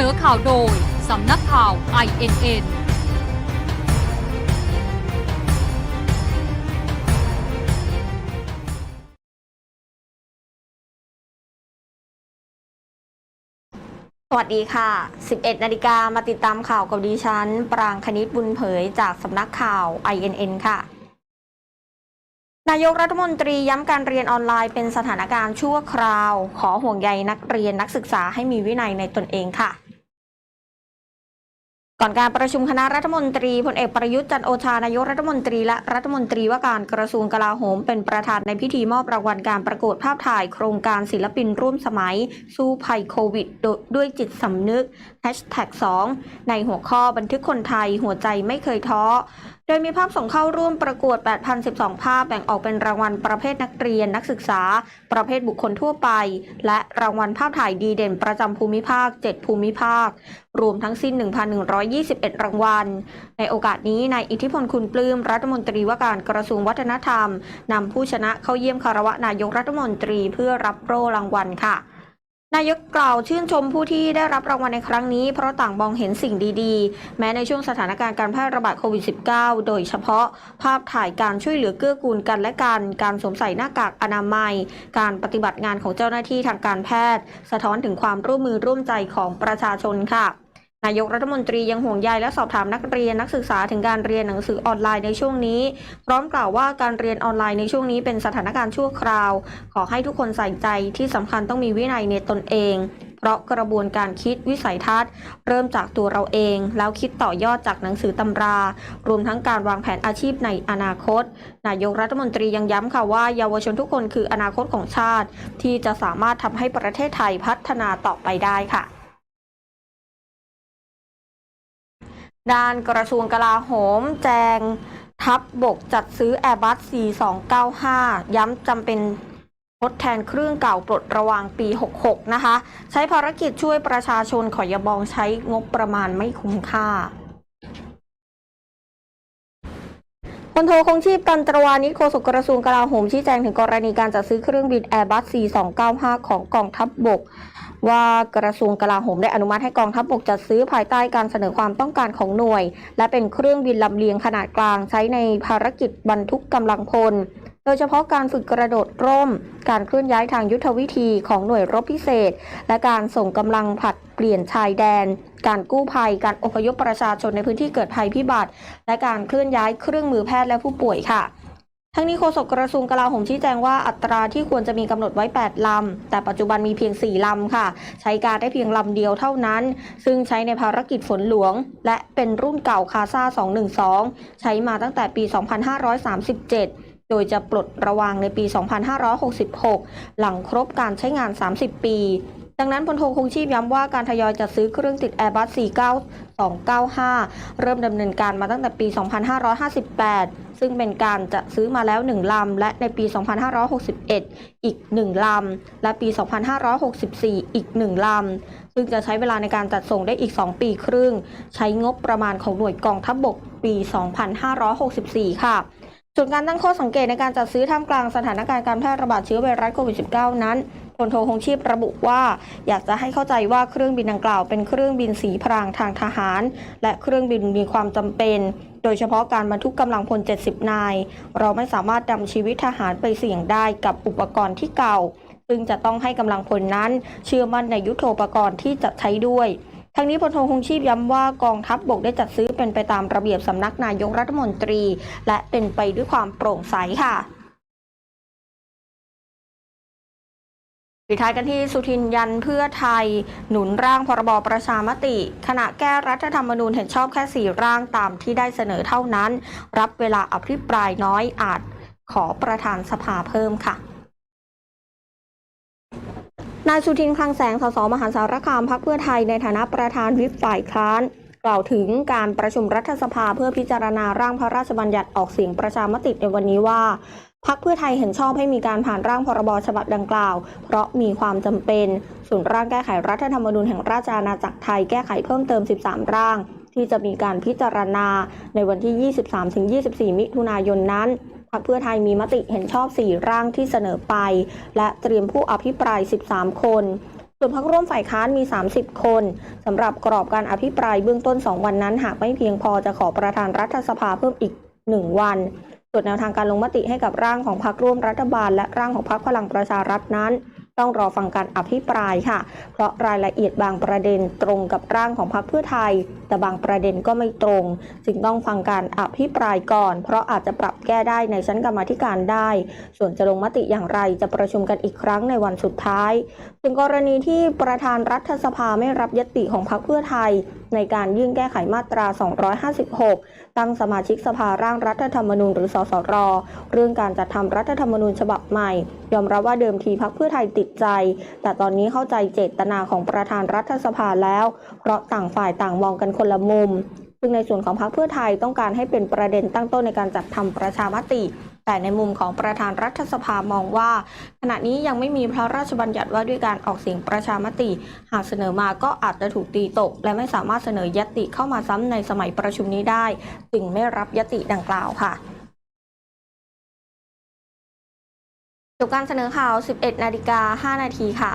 นอข่าวโดย สำนักข่าว INN สวัสดีค่ะ 11 นาฬิกามาติดตามข่าวกับดิฉัน ปรางคณิตบุญเผยจากสำนักข่าว INN ค่ะ นายกรัฐมนตรีย้ำการเรียนออนไลน์เป็นสถานการณ์ชั่วคราว ขอห่วงใยนักเรียนนักศึกษาให้มีวินัยในตนเองค่ะ ก่อนการประชุมคณะรัฐมนตรีพลเอกประยุทธ์จันโอชานายกรัฐมนตรีและรัฐมนตรีว่าการกระทรวงกลาโหม เป็นประธานในพิธีมอบรางวัลการประกวดภาพถ่ายโครงการศิลปินร่วมสมัย สู้ภัยโควิด ด้วยจิตสำนึก 2 ในหัวข้อบันทึกคนไทยหัวใจไม่เคยท้อ โดยมีภาพส่งเข้าร่วมประกวด 8,012 ภาพแบ่งออกเป็นรางวัลประเภทนักเรียนนักศึกษา ประเภทบุคคลทั่วไป และรางวัลภาพถ่ายดีเด่นประจำภูมิภาค 7 ภูมิภาค รวมทั้งสิ้น 1,121 รางวัล ในโอกาสนี้นายอิทธิพลคุณปลื้มรัฐมนตรีว่าการกระทรวงวัฒนธรรมนำผู้ชนะเข้าเยี่ยมคารวะนายกรัฐมนตรีเพื่อรับโล่รางวัลค่ะ นายกกล่าวชื่นชมผู้ที่ได้รับรางวัลในครั้งนี้ เพราะต่างมองเห็นสิ่งดีๆ แม้ในช่วงสถานการณ์การแพร่ระบาดโควิด -19 โดยเฉพาะ ภาพถ่ายการช่วยเหลือเกื้อกูลกันและกัน การสวมใส่หน้ากากอนามัย การปฏิบัติงานของเจ้าหน้าที่ทางการแพทย์ สะท้อนถึงความร่วมมือร่วมใจของประชาชนค่ะ นายกรัฐมนตรียังห่วงใยและสอบถามนักเรียนนักศึกษาถึงการเรียนหนังสือออนไลน์ในช่วงนี้ พร้อมกล่าวว่าการเรียนออนไลน์ในช่วงนี้เป็นสถานการณ์ชั่วคราว ขอให้ทุกคนใส่ใจที่สำคัญต้องมีวินัยในตนเอง เพราะกระบวนการคิดวิสัยทัศน์ เริ่มจากตัวเราเอง แล้วคิดต่อยอดจากหนังสือตำรา รวมทั้งการวางแผนอาชีพในอนาคต นายกรัฐมนตรียังย้ำค่ะว่าเยาวชนทุกคนคืออนาคตของชาติ ที่จะสามารถทำให้ประเทศไทยพัฒนาต่อไปได้ค่ะ ด้านกระทรวงกลาโหม แจง ทัพบบกจัดซื้อ Airbus C295 ย้ำจำเป็นทดแทนเครื่องเก่าปลดระวางปี 66 นะคะ ใช้ภารกิจช่วยประชาชนขอยบองใช้งบประมาณไม่คุ้มค่าพลโทคงชีพตันตรวานิโฆษกกระทรวงกลาโหมชี้แจงถึงกรณีการจัดซื้อเครื่องบิน Airbus C295 ของกองทัพบบก ว่ากระทรวงกลาโหมได้อนุมัติให้กองทัพบบกจัดซื้อภายใต้การเสนอความต้องการของหน่วย และเป็นเครื่องบินลำเลียงขนาดกลางใช้ในภารกิจบรรทุกกำลังพล โดยเฉพาะการฝึกกระโดดร่ม การเคลื่อนย้ายทางยุทธวิธีของหน่วยรบพิเศษ และการส่งกำลังผลัดเปลี่ยนชายแดน การกู้ภัย การอพยพประชาชนในพื้นที่เกิดภัยพิบัติ และการเคลื่อนย้ายเครื่องมือแพทย์และผู้ป่วยค่ะ ทั้งนี้โฆษกกระทรวงกลาโหมชี้แจงว่าอัตราที่ควรจะมีกำหนดไว้ 8 ลำ แต่ปัจจุบันมีเพียง 4 ลำค่ะ ใช้การได้เพียงลำเดียวเท่านั้น ซึ่งใช้ในภารกิจฝนหลวง และเป็นรุ่นเก่าคาซา212 ใช้มาตั้งแต่ปี 2537โดยจะปลดระวางในปี 2566 หลังครบการใช้งาน 30 ปี ดังนั้นพลโทคงชีพย้ำว่าการทยอยจัดซื้อเครื่องติด Airbus 49295 เริ่มดำเนินการมาตั้งแต่ปี 2558 ซึ่งเป็นการจะซื้อมาแล้ว 1 ลำ และในปี 2561 อีก 1 ลำ และปี 2564 อีก 1 ลำ ซึ่งจะใช้เวลาในการจัดส่งได้อีก 2 ปีครึ่ง ใช้งบประมาณของหน่วยกองทัพบบกปี 2564 ค่ะส่วนการตั้งข้อสังเกตในการจัดซื้อท่ามกลางสถานการณ์การแพร่ระบาดเชื้อไวรัสโควิด -19 นั้น พลโทคงชีพระบุว่า อยากจะให้เข้าใจว่าเครื่องบินดังกล่าวเป็นเครื่องบินสีพรางทางทหาร และเครื่องบินมีความจำเป็น โดยเฉพาะการบรรทุกกำลังพล 70 นาย เราไม่สามารถนำชีวิตทหารไปเสี่ยงได้กับอุปกรณ์ที่เก่า ซึ่งจะต้องให้กำลังพลนั้น เชื่อมั่นในยุทโธปกรณ์ที่จะใช้ด้วยทั้งนี้พลโทคงชีพย้ำว่ากองทัพบบกได้จัดซื้อเป็นไปตามระเบียบสำนักนายกรัฐมนตรี และเป็นไปด้วยความโปร่งใสค่ะ ปิดท้ายกันที่สุทินยันเพื่อไทย หนุนร่างพรบประชามติ ขณะแก้รัฐธรรมนูญเห็นชอบแค่4ร่างตามที่ได้เสนอเท่านั้น รับเวลาอภิปรายน้อยอาจขอประธานสภาเพิ่มค่ะนายสุทินคลังแสงสสมหาสารคามพักเพื่อไทยในฐานะประธานวิปฝ่ายค้านกล่าวถึงการประชุมรัฐสภาเพื่อพิจารณาร่างพระราชบัญญัติออกเสียงประชามติในวันนี้ว่า พักเพื่อไทยเห็นชอบให้มีการผ่านร่างพรบฉบับดังกล่าว เพราะมีความจำเป็นส่วนร่างแก้ไขรัฐธรรมนูญแห่งราชอาณาจักรไทยแก้ไขเพิ่มเติม 13 ร่าง ที่จะมีการพิจารณาในวันที่ 23-24 มิถุนายนนั้นพักเพื่อไทยมีมติเห็นชอบ 4 ร่างที่เสนอไป และเตรียมผู้อภิปราย 13 คนส่วนพักร่วมฝ่ายค้านมี 30 คนสำหรับกรอบการอภิปรายเบื้องต้น 2 วันนั้น หากไม่เพียงพอจะขอประธานรัฐสภาเพิ่มอีก 1 วัน ส่วนแนวทางการลงมติให้กับร่างของพรรคร่วมรัฐบาล และร่างของพรรคพลังประชารัฐนั้น ต้องรอฟังการอภิปรายค่ะ เพราะรายละเอียดบางประเด็นตรงกับร่างของพรรคเพื่อไทย แต่บางประเด็นก็ไม่ตรง จึงต้องฟังการอภิปรายก่อน เพราะอาจจะปรับ แก้ได้ในชั้นกรรมธิการได้ ส่วนจะลงมติอย่างไรจะประชุมกันอีกครั้งในวันสุดท้ายถึงกรณีที่ประธานรัฐสภาไม่รับยติของพรรคเพื่อไทย ในการยื่นแก้ไขมาตรา 256 ตั้งสมาชิกสภาร่างรัฐธรรมนูญหรือสสร เรื่องการจัดทำรัฐธรรมนูญฉบับใหม่ ยอมรับว่าเดิมทีพักเพื่อไทยติดใจ แต่ตอนนี้เข้าใจเจตนาของประธานรัฐสภาแล้ว เพราะต่างฝ่ายต่างมองกันคนละมุม ซึ่งในส่วนของพรรคเพื่อไทยต้องการให้เป็นประเด็นตั้งต้นในการจัดทำประชามติ แต่ในมุมของประธานรัฐสภามองว่า ขณะนี้ยังไม่มีพระราชบัญญัติว่าด้วยการออกเสียงประชามติ หากเสนอมาก็อาจจะถูกตีตก และไม่สามารถเสนอยติเข้ามาซ้ำในสมัยประชุมนี้ได้ จึงไม่รับยติดังกล่าวค่ะจบการเสนอข่าว 11 นาฬิกา 5 นาทีค่ะ